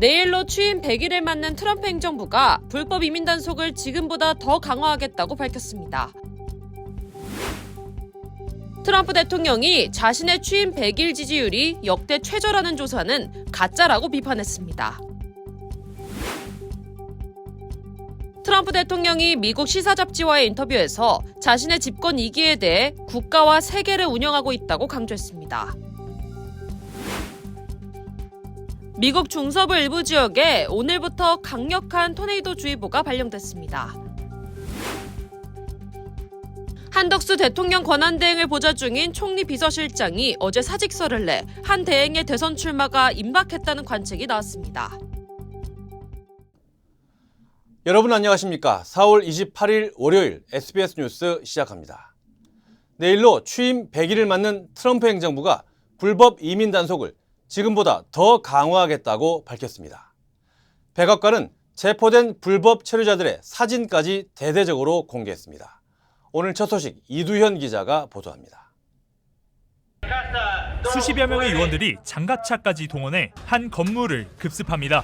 내일로 취임 100일을 맞는 트럼프 행정부가 불법 이민 단속을 지금보다 더 강화하겠다고 밝혔습니다. 트럼프 대통령이 자신의 취임 100일 지지율이 역대 최저라는 조사는 가짜라고 비판했습니다. 트럼프 대통령이 미국 시사 잡지와의 인터뷰에서 자신의 집권 2기에 대해 국가와 세계를 운영하고 있다고 강조했습니다. 미국 중서부 일부 지역에 오늘부터 강력한 토네이도 주의보가 발령됐습니다. 한덕수 대통령 권한대행을 보좌 중인 총리 비서실장이 어제 사직서를 내 한 대행의 대선 출마가 임박했다는 관측이 나왔습니다. 여러분 안녕하십니까? 4월 28일 월요일 SBS 뉴스 시작합니다. 내일로 취임 100일을 맞는 트럼프 행정부가 불법 이민 단속을 지금보다 더 강화하겠다고 밝혔습니다. 백악관은 체포된 불법 체류자들의 사진까지 대대적으로 공개했습니다. 오늘 첫 소식 이두현 기자가 보도합니다. 수십여 명의 요원들이 장갑차까지 동원해 한 건물을 급습합니다.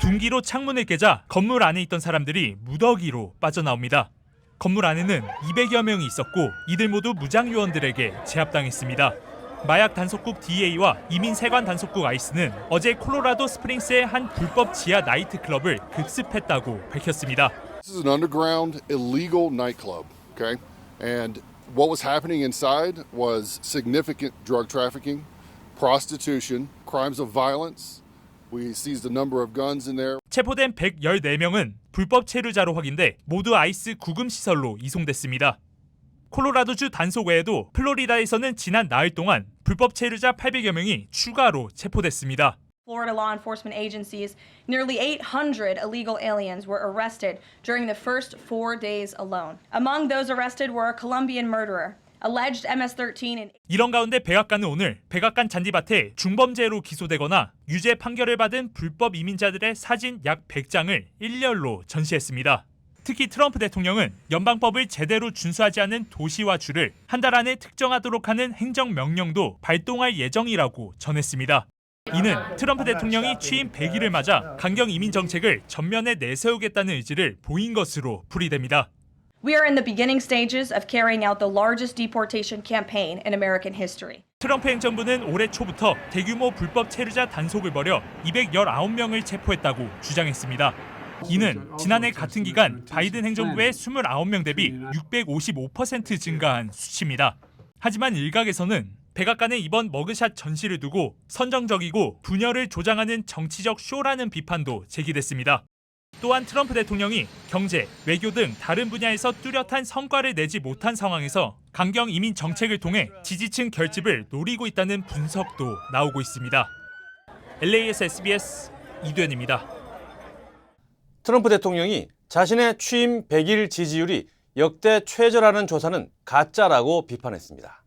둔기로 창문을 깨자 건물 안에 있던 사람들이 무더기로 빠져나옵니다. 건물 안에는 200여 명이 있었고 이들 모두 무장 요원들에게 제압당했습니다. 마약 단속국 DA와 이민 세관 단속국 아이스는 어제 콜로라도 스프링스의 한 불법 지하 나이트 클럽을 급습했다고 밝혔습니다. This is an underground illegal nightclub, okay? And what was happening inside was significant drug trafficking, prostitution, crimes of violence. We seized a number of guns in there. 체포된 114명은 불법 체류자로 확인돼 모두 아이스 구금 시설로 이송됐습니다. 콜로라도주 단속 외에도 플로리다에서는 지난 나흘 동안 불법 체류자 800여 명이 추가로 체포됐습니다. Florida law enforcement agencies, nearly 800 illegal aliens were arrested during the first four days alone. Among those arrested were a Colombian murderer, alleged MS-13 and 이런 가운데 백악관은 오늘 백악관 잔디밭에 중범죄로 기소되거나 유죄 판결을 받은 불법 이민자들의 사진 약 100장을 일렬로 전시했습니다. 특히 트럼프 대통령은 연방법을 제대로 준수하지 않은 도시와 주를 한 달 안에 특정하도록 하는 행정명령도 발동할 예정이라고 전했습니다. 이는 트럼프 대통령이 취임 100일을 맞아 강경 이민 정책을 전면에 내세우겠다는 의지를 보인 것으로 풀이됩니다. We are in the beginning stages of carrying out the largest deportation campaign in American history. 트럼프 행정부는 올해 초부터 대규모 불법 체류자 단속을 벌여 219명을 체포했다고 주장했습니다. 이는 지난해 같은 기간 바이든 행정부의 29명 대비 655% 증가한 수치입니다. 하지만 일각에서는 백악관의 이번 머그샷 전시를 두고 선정적이고 분열을 조장하는 정치적 쇼라는 비판도 제기됐습니다. 또한 트럼프 대통령이 경제, 외교 등 다른 분야에서 뚜렷한 성과를 내지 못한 상황에서 강경 이민 정책을 통해 지지층 결집을 노리고 있다는 분석도 나오고 있습니다. LA에서 SBS 이두현입니다. 트럼프 대통령이 자신의 취임 100일 지지율이 역대 최저라는 조사는 가짜라고 비판했습니다.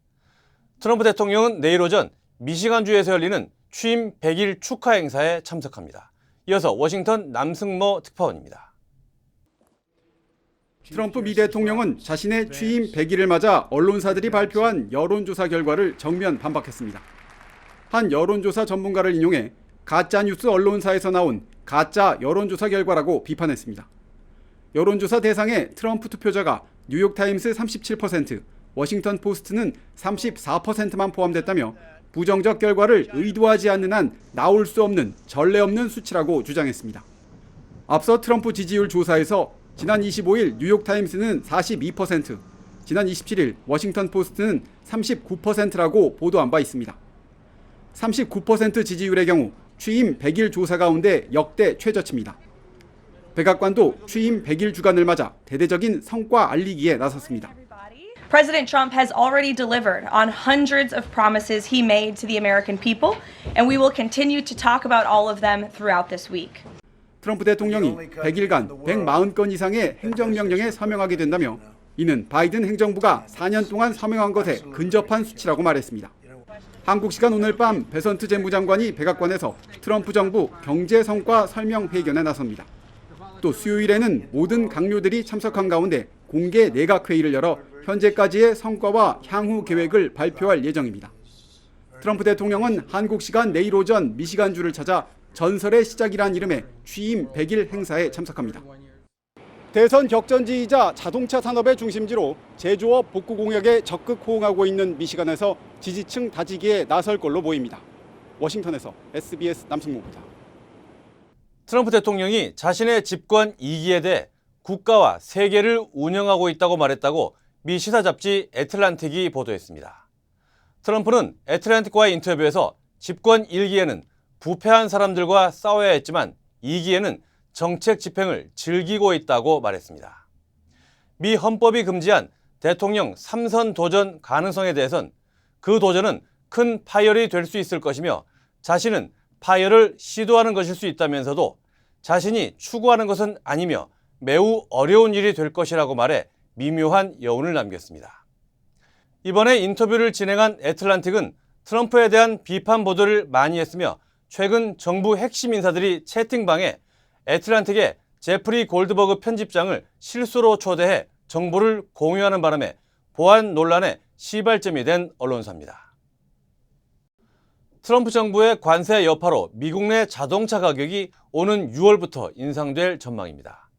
트럼프 대통령은 내일 오전 미시간주에서 열리는 취임 100일 축하 행사에 참석합니다. 이어서 워싱턴 남승모 특파원입니다. 트럼프 미 대통령은 자신의 취임 100일을 맞아 언론사들이 발표한 여론조사 결과를 정면 반박했습니다. 한 여론조사 전문가를 인용해 가짜 뉴스 언론사에서 나온 가짜 여론조사 결과라고 비판했습니다. 여론조사 대상의 트럼프 투표자가 뉴욕타임스 37%, 워싱턴 포스트는 34%만 포함됐다며 부정적 결과를 의도하지 않는 한 나올 수 없는 전례 없는 수치라고 주장했습니다. 앞서 트럼프 지지율 조사에서 지난 25일 뉴욕타임스는 42%, 지난 27일 워싱턴 포스트는 39%라고 보도한 바 있습니다. 39% 지지율의 경우 취임 100일 조사 가운데 역대 최저치입니다. 백악관도 취임 100일 주간을 맞아 대대적인 성과 알리기에 나섰습니다. President Trump has already delivered on hundreds of promises he made to the American people, and we will continue to talk about all of them throughout this week. 트럼프 대통령이 100일간 140건 이상의 행정명령에 서명하게 된다며 이는 바이든 행정부가 4년 동안 서명한 것에 근접한 수치라고 말했습니다. 한국 시간 오늘 밤 베선트 재무장관이 백악관에서 트럼프 정부 경제 성과 설명 회견에 나섭니다. 또 수요일에는 모든 강요들이 참석한 가운데 공개 내각 회의를 열어 현재까지의 성과와 향후 계획을 발표할 예정입니다. 트럼프 대통령은 한국 시간 내일 오전 미시간주를 찾아 전설의 시작이란 이름의 취임 100일 행사에 참석합니다. 대선 격전지이자 자동차 산업의 중심지로 제조업 복구 공약에 적극 호응하고 있는 미시간에서 지지층 다지기에 나설 걸로 보입니다. 워싱턴에서 SBS 남승모입니다. 트럼프 대통령이 자신의 집권 2기에 대해 국가와 세계를 운영하고 있다고 말했다고 미 시사 잡지 애틀란틱이 보도했습니다. 트럼프는 애틀란틱과의 인터뷰에서 집권 1기에는 부패한 사람들과 싸워야 했지만 2기에는 정책 집행을 즐기고 있다고 말했습니다. 미 헌법이 금지한 대통령 3선 도전 가능성에 대해선 그 도전은 큰 파열이 될 수 있을 것이며 자신은 파열을 시도하는 것일 수 있다면서도 자신이 추구하는 것은 아니며 매우 어려운 일이 될 것이라고 말해 미묘한 여운을 남겼습니다. 이번에 인터뷰를 진행한 애틀란틱은 트럼프에 대한 비판 보도를 많이 했으며 최근 정부 핵심 인사들이 채팅방에 애틀란틱의 제프리 골드버그 편집장을 실수로 초대해 정보를 공유하는 바람에 보안 논란의 시발점이 된 언론사입니다. 트럼프 정부의 관세 여파로 미국 내 자동차 가격이 오는 6월부터 인상될 전망입니다.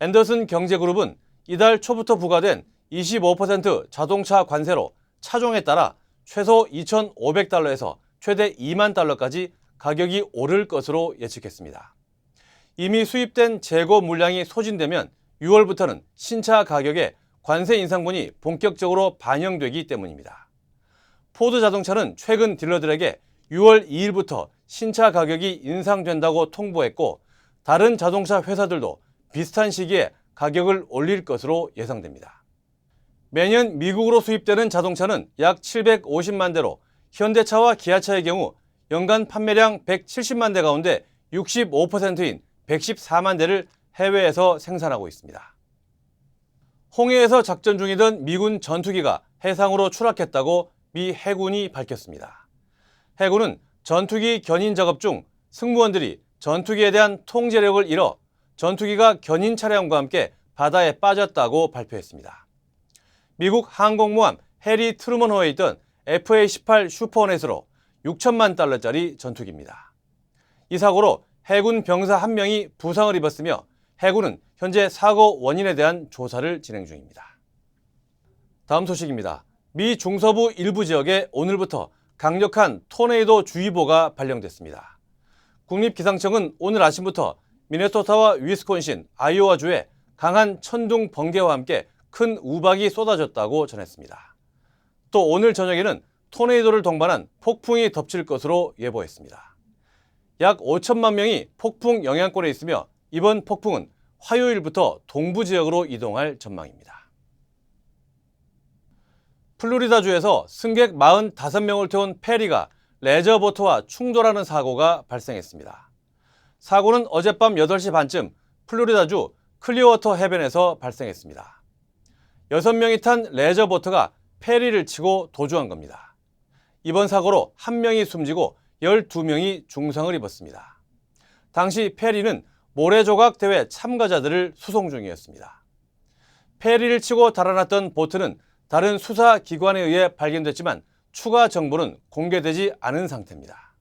앤더슨 경제그룹은 이달 초부터 부과된 25% 자동차 관세로 차종에 따라 최소 2,500달러에서 최대 2만 달러까지 가격이 오를 것으로 예측했습니다. 이미 수입된 재고 물량이 소진되면 6월부터는 신차 가격에 관세 인상분이 본격적으로 반영되기 때문입니다. 포드 자동차는 최근 딜러들에게 6월 2일부터 신차 가격이 인상된다고 통보했고 다른 자동차 회사들도 비슷한 시기에 가격을 올릴 것으로 예상됩니다. 매년 미국으로 수입되는 자동차는 약 750만 대로 현대차와 기아차의 경우 연간 판매량 170만 대 가운데 65%인 114만 대를 해외에서 생산하고 있습니다. 홍해에서 작전 중이던 미군 전투기가 해상으로 추락했다고 미 해군이 밝혔습니다. 해군은 전투기 견인 작업 중 승무원들이 전투기에 대한 통제력을 잃어 전투기가 견인 차량과 함께 바다에 빠졌다고 발표했습니다. 미국 항공모함 해리 트루먼호에 있던 FA-18 슈퍼호넷으로 6천만 달러짜리 전투기입니다. 이 사고로 해군 병사 한 명이 부상을 입었으며 해군은 현재 사고 원인에 대한 조사를 진행 중입니다. 다음 소식입니다. 미 중서부 일부 지역에 오늘부터 강력한 토네이도 주의보가 발령됐습니다. 국립기상청은 오늘 아침부터 미네소타와 위스콘신, 아이오와주에 강한 천둥 번개와 함께 큰 우박이 쏟아졌다고 전했습니다. 또 오늘 저녁에는 토네이도를 동반한 폭풍이 덮칠 것으로 예보했습니다. 약 5천만 명이 폭풍 영향권에 있으며 이번 폭풍은 화요일부터 동부 지역으로 이동할 전망입니다. 플로리다주에서 승객 45명을 태운 페리가 레저보트와 충돌하는 사고가 발생했습니다. 사고는 어젯밤 8시 반쯤 플로리다주 클리어워터 해변에서 발생했습니다. 6명이 탄 레저보트가 페리를 치고 도주한 겁니다. 이번 사고로 1명이 숨지고 12명이 중상을 입었습니다. 당시 페리는 모래조각 대회 참가자들을 수송 중이었습니다. 페리를 치고 달아났던 보트는 다른 수사 기관에 의해 발견됐지만 추가 정보는 공개되지 않은 상태입니다.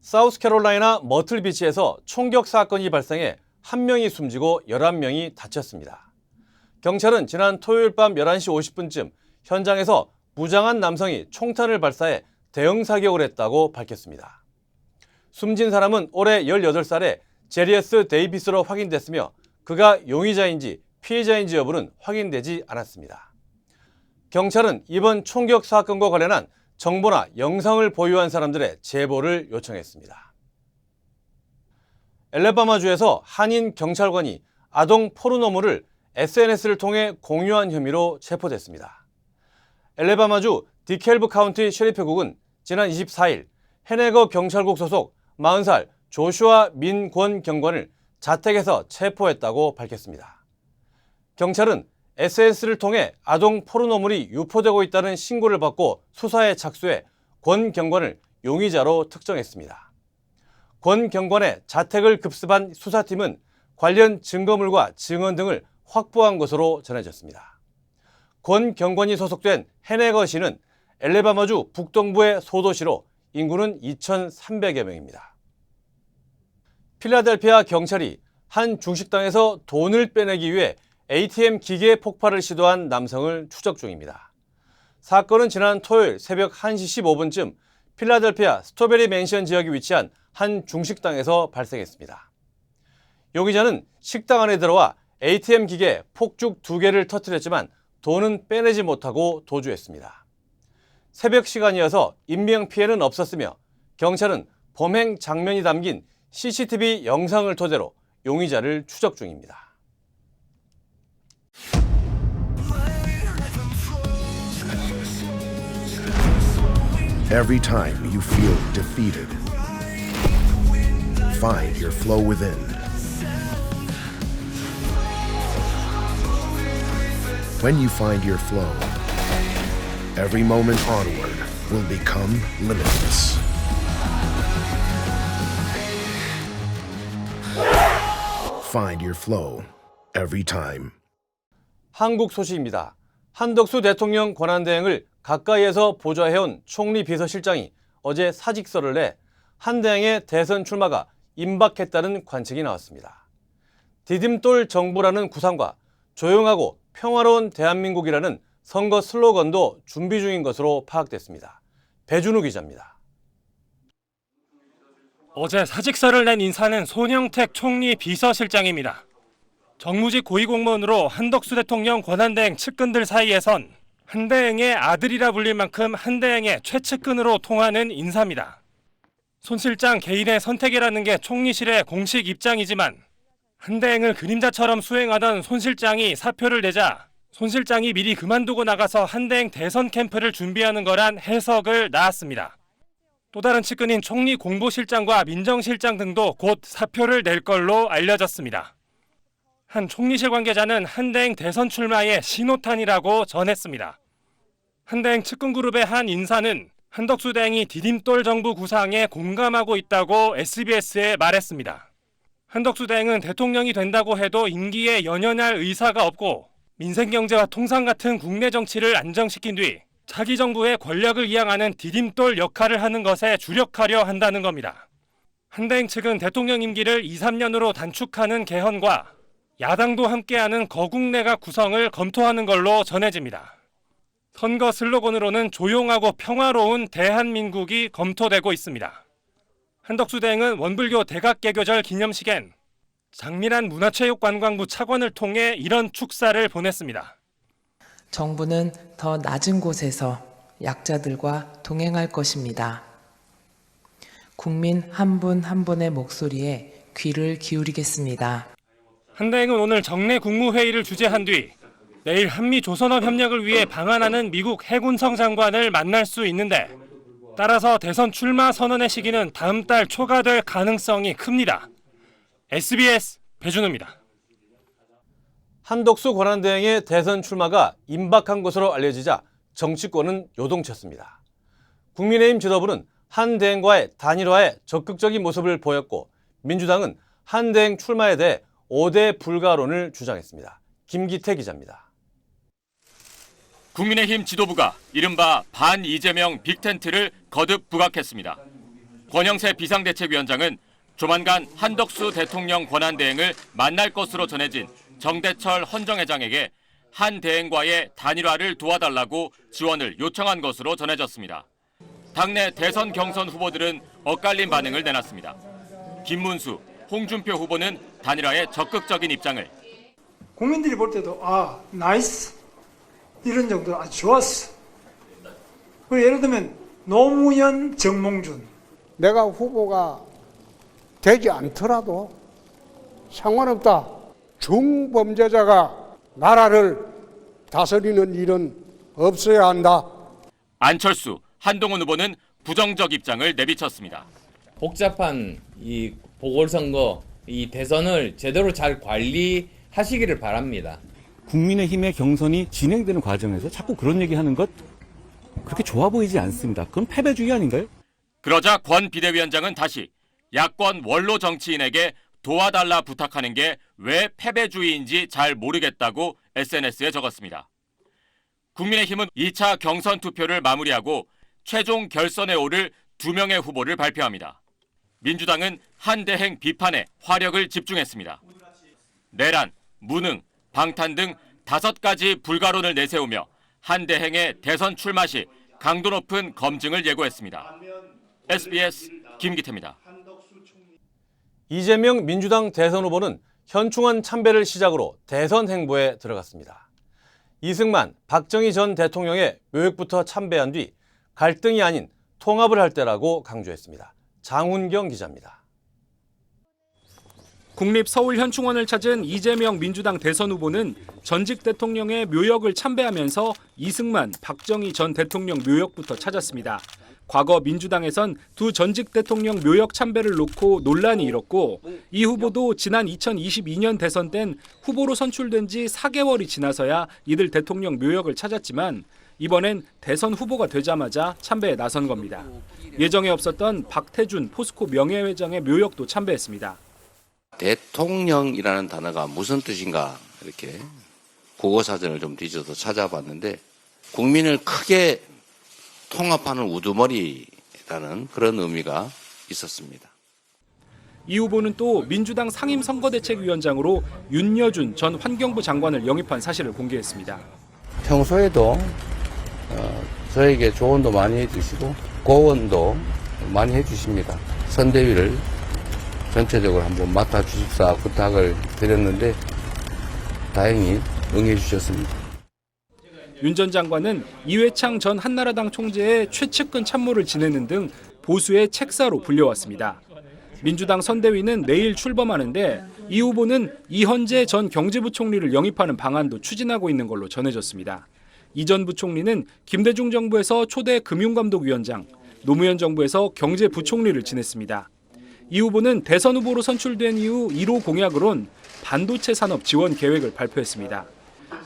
사우스캐롤라이나 머틀비치에서 총격 사건이 발생해 한 명이 숨지고 11명이 다쳤습니다. 경찰은 지난 토요일 밤 11시 50분쯤 현장에서 무장한 남성이 총탄을 발사해 대형 사격을 했다고 밝혔습니다. 숨진 사람은 올해 18살의 제리어스 데이비스로 확인됐으며 그가 용의자인지 피해자인지 여부는 확인되지 않았습니다. 경찰은 이번 총격 사건과 관련한 정보나 영상을 보유한 사람들의 제보를 요청했습니다. 엘레바마주에서 한인 경찰관이 아동 포르노물을 SNS를 통해 공유한 혐의로 체포됐습니다. 엘레바마주 디켈브 카운티 셰리프국은 지난 24일 헤네거 경찰국 소속 40살 조슈아 민권 경관을 자택에서 체포했다고 밝혔습니다. 경찰은 SNS를 통해 아동 포르노물이 유포되고 있다는 신고를 받고 수사에 착수해 권 경관을 용의자로 특정했습니다. 권 경관의 자택을 급습한 수사팀은 관련 증거물과 증언 등을 확보한 것으로 전해졌습니다. 권 경관이 소속된 헤네거 시는 엘레바마주 북동부의 소도시로 인구는 2,300여 명입니다. 필라델피아 경찰이 한 중식당에서 돈을 빼내기 위해 ATM 기계 폭발을 시도한 남성을 추적 중입니다. 사건은 지난 토요일 새벽 1시 15분쯤 필라델피아 스토베리 맨션 지역에 위치한 한 중식당에서 발생했습니다. 용의자는 식당 안에 들어와 ATM 기계 폭죽 두 개를 터뜨렸지만 돈은 빼내지 못하고 도주했습니다. 새벽 시간이어서 인명 피해는 없었으며 경찰은 범행 장면이 담긴 CCTV 영상을 토대로 용의자를 추적 중입니다. Every moment onward will become limitless. Find your flow every time. 한국 소식입니다. 한덕수 대통령 권한대행을 가까이에서 보좌해온 총리 비서실장이 어제 사직서를 내 한대행의 대선 출마가 임박했다는 관측이 나왔습니다. 디딤돌 정부라는 구상과 조용하고 평화로운 대한민국이라는 선거 슬로건도 준비 중인 것으로 파악됐습니다. 배준우 기자입니다. 어제 사직서를 낸 인사는 손영택 총리 비서실장입니다. 정무직 고위공무원으로 한덕수 대통령 권한대행 측근들 사이에선 한대행의 아들이라 불릴 만큼 한대행의 최측근으로 통하는 인사입니다. 손 실장 개인의 선택이라는 게 총리실의 공식 입장이지만 한대행을 그림자처럼 수행하던 손 실장이 사표를 내자 손 실장이 미리 그만두고 나가서 한대행 대선 캠프를 준비하는 거란 해석을 낳았습니다. 또 다른 측근인 총리 공보실장과 민정실장 등도 곧 사표를 낼 걸로 알려졌습니다. 한 총리실 관계자는 한대행 대선 출마의 신호탄이라고 전했습니다. 한대행 측근 그룹의 한 인사는 한덕수 대행이 디딤돌 정부 구상에 공감하고 있다고 SBS에 말했습니다. 한덕수 대행은 대통령이 된다고 해도 임기에 연연할 의사가 없고 민생 경제와 통상 같은 국내 정치를 안정시킨 뒤 차기 정부의 권력을 이양하는 디딤돌 역할을 하는 것에 주력하려 한다는 겁니다. 한대행 측은 대통령 임기를 2, 3년으로 단축하는 개헌과 야당도 함께하는 거국내가 구성을 검토하는 걸로 전해집니다. 선거 슬로건으로는 조용하고 평화로운 대한민국이 검토되고 있습니다. 한덕수 대행은 원불교 대각개교절 기념식엔 장민환 문화체육관광부 차관을 통해 이런 축사를 보냈습니다. 정부는 더 낮은 곳에서 약자들과 동행할 것입니다. 국민 한 분 한 분의 목소리에 귀를 기울이겠습니다. 한대행은 오늘 정례 국무회의를 주재한 뒤 내일 한미 조선업 협력을 위해 방한하는 미국 해군성 장관을 만날 수 있는데 따라서 대선 출마 선언의 시기는 다음 달 초가 될 가능성이 큽니다. SBS 배준우입니다. 한덕수 권한대행의 대선 출마가 임박한 것으로 알려지자 정치권은 요동쳤습니다. 국민의힘 지도부는 한 대행과의 단일화에 적극적인 모습을 보였고 민주당은 한 대행 출마에 대해 5대 불가론을 주장했습니다. 김기태 기자입니다. 국민의힘 지도부가 이른바 반 이재명 빅텐트를 거듭 부각했습니다. 권영세 비상대책위원장은 조만간 한덕수 대통령 권한대행을 만날 것으로 전해진 정대철 헌정회장에게 한 대행과의 단일화를 도와달라고 지원을 요청한 것으로 전해졌습니다. 당내 대선 경선 후보들은 엇갈린 반응을 내놨습니다. 김문수, 홍준표 후보는 단일화에 적극적인 입장을, 국민들이 볼 때도 아 나이스 이런 정도로 아주 좋았어. 그리고 예를 들면 노무현, 정몽준 내가 후보가 되지 않더라도 상관없다. 중범죄자가 나라를 다스리는 일은 없어야 한다. 안철수, 한동훈 후보는 부정적 입장을 내비쳤습니다. 복잡한 이 보궐선거 이 대선을 제대로 잘 관리하시기를 바랍니다. 국민의힘의 경선이 진행되는 과정에서 자꾸 그런 얘기하는 것 그렇게 좋아 보이지 않습니다. 그건 패배주의 아닌가요? 그러자 권 비대위원장은 다시 야권 원로 정치인에게 도와달라 부탁하는 게 왜 패배주의인지 잘 모르겠다고 SNS에 적었습니다. 국민의힘은 2차 경선 투표를 마무리하고 최종 결선에 오를 두 명의 후보를 발표합니다. 민주당은 한대행 비판에 화력을 집중했습니다. 내란, 무능, 방탄 등 다섯 가지 불가론을 내세우며 한대행의 대선 출마 시 강도 높은 검증을 예고했습니다. SBS 김기태입니다. 이재명 민주당 대선 후보는 현충원 참배를 시작으로 대선 행보에 들어갔습니다. 이승만, 박정희 전 대통령의 묘역부터 참배한 뒤 갈등이 아닌 통합을 할 때라고 강조했습니다. 장훈경 기자입니다. 국립 서울 현충원을 찾은 이재명 민주당 대선 후보는 전직 대통령의 묘역을 참배하면서 이승만, 박정희 전 대통령 묘역부터 찾았습니다. 과거 민주당에선 두 전직 대통령 묘역 참배를 놓고 논란이 일었고 이 후보도 지난 2022년 대선 땐 후보로 선출된 지 4개월이 지나서야 이들 대통령 묘역을 찾았지만 이번엔 대선 후보가 되자마자 참배에 나선 겁니다. 예정에 없었던 박태준 포스코 명예회장의 묘역도 참배했습니다. 대통령이라는 단어가 무슨 뜻인가 이렇게 국어사전을 좀 뒤져서 찾아봤는데 국민을 크게 통합하는 우두머리라는 그런 의미가 있었습니다. 이 후보는 또 민주당 상임선거대책위원장으로 윤여준 전 환경부 장관을 영입한 사실을 공개했습니다. 평소에도 어, 저에게 조언도 많이 해주시고 고언도 많이 해주십니다. 선대위를 전체적으로 한번 맡아주십사 부탁을 드렸는데 다행히 응해주셨습니다. 윤 전 장관은 이회창 전 한나라당 총재의 최측근 참모를 지내는 등 보수의 책사로 불려왔습니다. 민주당 선대위는 내일 출범하는데 이 후보는 이현재 전 경제부총리를 영입하는 방안도 추진하고 있는 걸로 전해졌습니다. 이전 부총리는 김대중 정부에서 초대 금융감독위원장, 노무현 정부에서 경제부총리를 지냈습니다. 이 후보는 대선 후보로 선출된 이후 1호 공약으론 반도체 산업 지원 계획을 발표했습니다.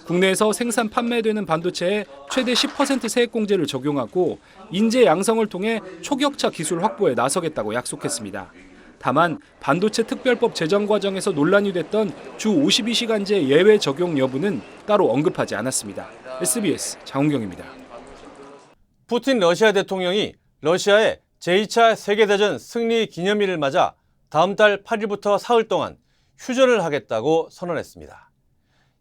국내에서 생산 판매되는 반도체에 최대 10% 세액 공제를 적용하고 인재 양성을 통해 초격차 기술 확보에 나서겠다고 약속했습니다. 다만 반도체 특별법 제정 과정에서 논란이 됐던 주 52시간제 예외 적용 여부는 따로 언급하지 않았습니다. SBS 장훈경입니다. 푸틴 러시아 대통령이 러시아의 제2차 세계대전 승리 기념일을 맞아 다음 달 8일부터 사흘 동안 휴전을 하겠다고 선언했습니다.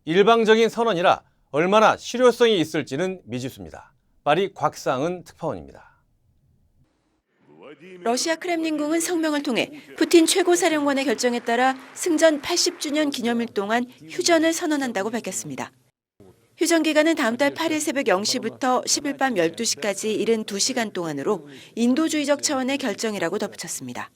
일방적인 선언이라 얼마나 실효성이 있을지는 미지수입니다. 파리 곽상은 특파원입니다. 러시아 크렘린궁은 성명을 통해 푸틴 최고사령관의 결정에 따라 승전 80주년 기념일 동안 휴전을 선언한다고 밝혔습니다. 휴전 기간은 다음 달 8일 새벽 0시부터 10일 밤 12시까지 72시간 동안으로 인도주의적 차원의 결정이라고 덧붙였습니다.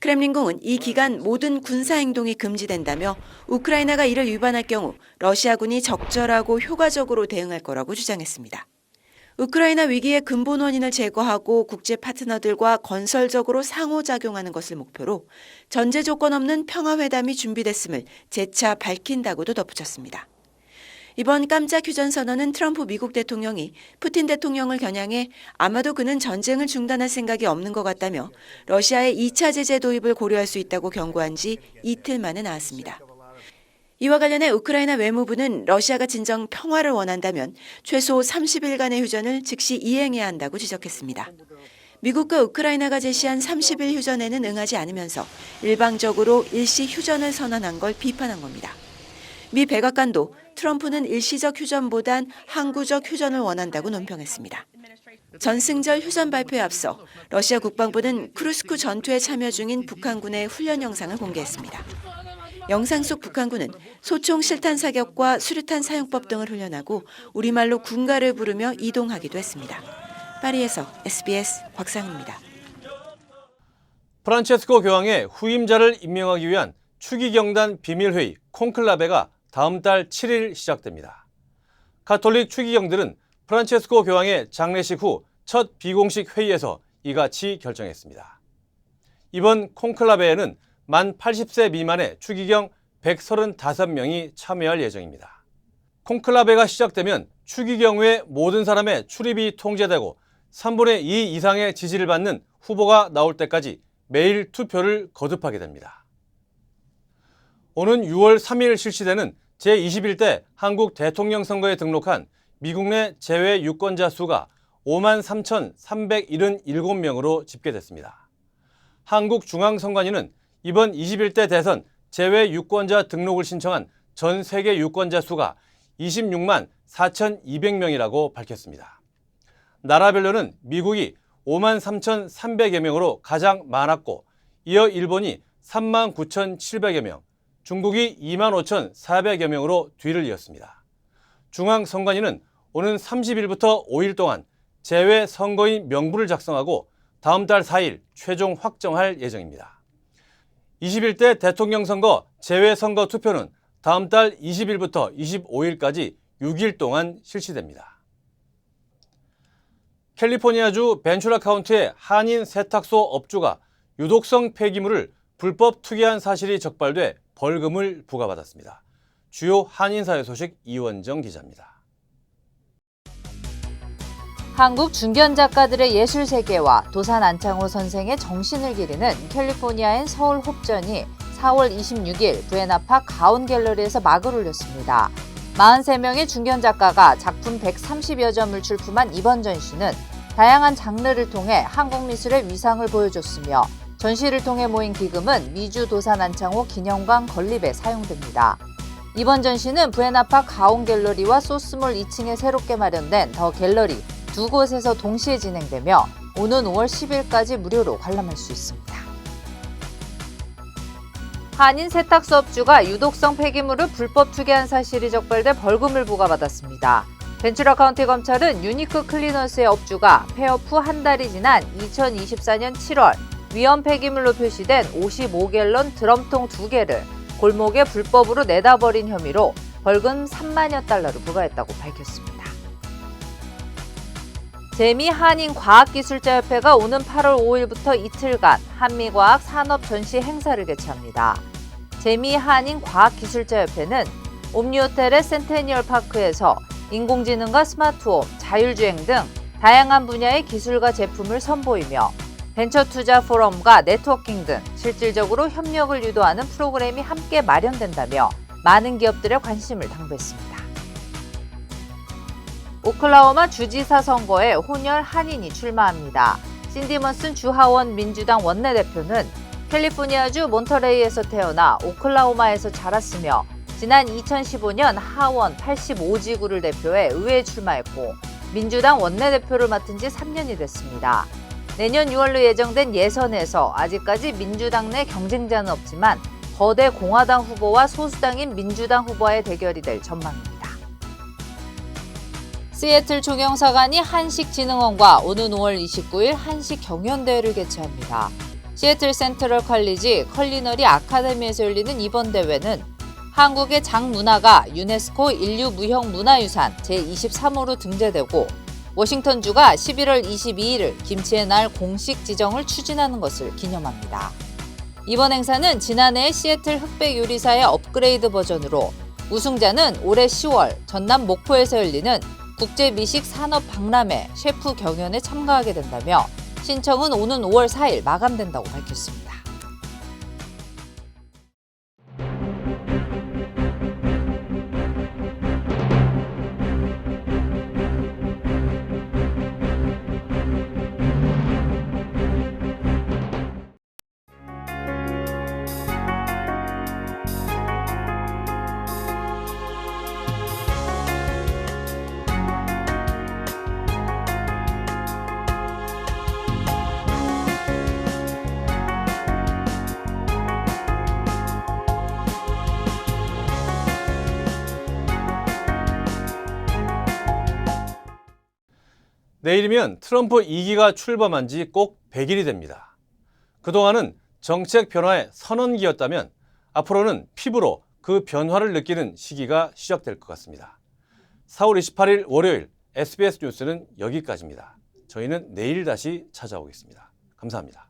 크렘린궁은 이 기간 모든 군사 행동이 금지된다며 우크라이나가 이를 위반할 경우 러시아군이 적절하고 효과적으로 대응할 거라고 주장했습니다. 우크라이나 위기의 근본 원인을 제거하고 국제 파트너들과 건설적으로 상호작용하는 것을 목표로 전제 조건 없는 평화회담이 준비됐음을 재차 밝힌다고도 덧붙였습니다. 이번 깜짝 휴전 선언은 트럼프 미국 대통령이 푸틴 대통령을 겨냥해 아마도 그는 전쟁을 중단할 생각이 없는 것 같다며 러시아의 2차 제재 도입을 고려할 수 있다고 경고한 지 이틀 만에 나왔습니다. 이와 관련해 우크라이나 외무부는 러시아가 진정 평화를 원한다면 최소 30일간의 휴전을 즉시 이행해야 한다고 지적했습니다. 미국과 우크라이나가 제시한 30일 휴전에는 응하지 않으면서 일방적으로 일시 휴전을 선언한 걸 비판한 겁니다. 미 백악관도 트럼프는 일시적 휴전보단 항구적 휴전을 원한다고 논평했습니다. 전승절 휴전 발표에 앞서 러시아 국방부는 크루스크 전투에 참여 중인 북한군의 훈련 영상을 공개했습니다. 영상 속 북한군은 소총 실탄 사격과 수류탄 사용법 등을 훈련하고 우리말로 군가를 부르며 이동하기도 했습니다. 파리에서 SBS 곽상입니다. 프란체스코 교황의 후임자를 임명하기 위한 추기경단 비밀회의 콘클라베가 다음 달 7일 시작됩니다. 가톨릭 추기경들은 프란체스코 교황의 장례식 후 첫 비공식 회의에서 이같이 결정했습니다. 이번 콘클라베에는 만 80세 미만의 추기경 135명이 참여할 예정입니다. 콘클라베가 시작되면 추기경 외 모든 사람의 출입이 통제되고 3분의 2 이상의 지지를 받는 후보가 나올 때까지 매일 투표를 거듭하게 됩니다. 오는 6월 3일 실시되는 제21대 한국 대통령 선거에 등록한 미국 내 재외 유권자 수가 5만 3,377명으로 집계됐습니다. 한국중앙선관위는 이번 21대 대선 재외 유권자 등록을 신청한 전 세계 유권자 수가 26만 4,200명이라고 밝혔습니다. 나라별로는 미국이 5만 3,300여 명으로 가장 많았고 이어 일본이 3만 9,700여 명, 중국이 2만 5,400여 명으로 뒤를 이었습니다. 중앙선관위는 오는 30일부터 5일 동안 재외 선거인 명부를 작성하고 다음 달 4일 최종 확정할 예정입니다. 21대 대통령 선거 재외 선거 투표는 다음 달 20일부터 25일까지 6일 동안 실시됩니다. 캘리포니아주 벤츄라 카운티의 한인 세탁소 업주가 유독성 폐기물을 불법 투기한 사실이 적발돼 벌금을 부과받았습니다. 주요 한인사회 소식 이원정 기자입니다. 한국 중견 작가들의 예술 세계와 도산 안창호 선생의 정신을 기리는 캘리포니아엔 서울 홉전이 4월 26일 부에나파 가온 갤러리에서 막을 올렸습니다. 43명의 중견 작가가 작품 130여 점을 출품한 이번 전시는 다양한 장르를 통해 한국 미술의 위상을 보여줬으며 전시를 통해 모인 기금은 미주 도산 안창호 기념관 건립에 사용됩니다. 이번 전시는 부에나파 가온 갤러리와 소스몰 2층에 새롭게 마련된 더 갤러리 두 곳에서 동시에 진행되며 오는 5월 10일까지 무료로 관람할 수 있습니다. 한인 세탁소 업주가 유독성 폐기물을 불법 투기한 사실이 적발돼 벌금을 부과받았습니다. 벤츄라 카운티 검찰은 유니크 클리너스의 업주가 폐업 후 한 달이 지난 2024년 7월 위험 폐기물로 표시된 55갤런 드럼통 두개를 골목에 불법으로 내다버린 혐의로 벌금 3만여 달러를 부과했다고 밝혔습니다. 재미 한인 과학기술자협회가 오는 8월 5일부터 이틀간 한미과학 산업 전시 행사를 개최합니다. 재미 한인 과학기술자협회는 옴니호텔의 센테니얼 파크에서 인공지능과 스마트홈, 자율주행 등 다양한 분야의 기술과 제품을 선보이며 벤처 투자 포럼과 네트워킹 등 실질적으로 협력을 유도하는 프로그램이 함께 마련된다며 많은 기업들의 관심을 당부했습니다. 오클라호마 주지사 선거에 혼혈 한인이 출마합니다. 신디먼슨 주하원 민주당 원내대표는 캘리포니아주 몬터레이에서 태어나 오클라호마에서 자랐으며 지난 2015년 하원 85지구를 대표해 의회에 출마했고 민주당 원내대표를 맡은 지 3년이 됐습니다. 내년 6월로 예정된 예선에서 아직까지 민주당 내 경쟁자는 없지만 거대 공화당 후보와 소수당인 민주당 후보와의 대결이 될 전망입니다. 시애틀 조경사관이 한식진흥원과 오는 5월 29일 한식 경연대회를 개최합니다. 시애틀 센트럴 컬리지 컬리너리 아카데미에서 열리는 이번 대회는 한국의 장문화가 유네스코 인류 무형 문화유산 제23호로 등재되고 워싱턴주가 11월 22일을 김치의 날 공식 지정을 추진하는 것을 기념합니다. 이번 행사는 지난해 시애틀 흑백 요리사의 업그레이드 버전으로 우승자는 올해 10월 전남 목포에서 열리는 국제 미식 산업 박람회 셰프 경연에 참가하게 된다며 신청은 오는 5월 4일 마감된다고 밝혔습니다. 내일이면 트럼프 2기가 출범한 지 꼭 100일이 됩니다. 그동안은 정책 변화의 선언기였다면 앞으로는 피부로 그 변화를 느끼는 시기가 시작될 것 같습니다. 4월 28일 월요일 SBS 뉴스는 여기까지입니다. 저희는 내일 다시 찾아오겠습니다. 감사합니다.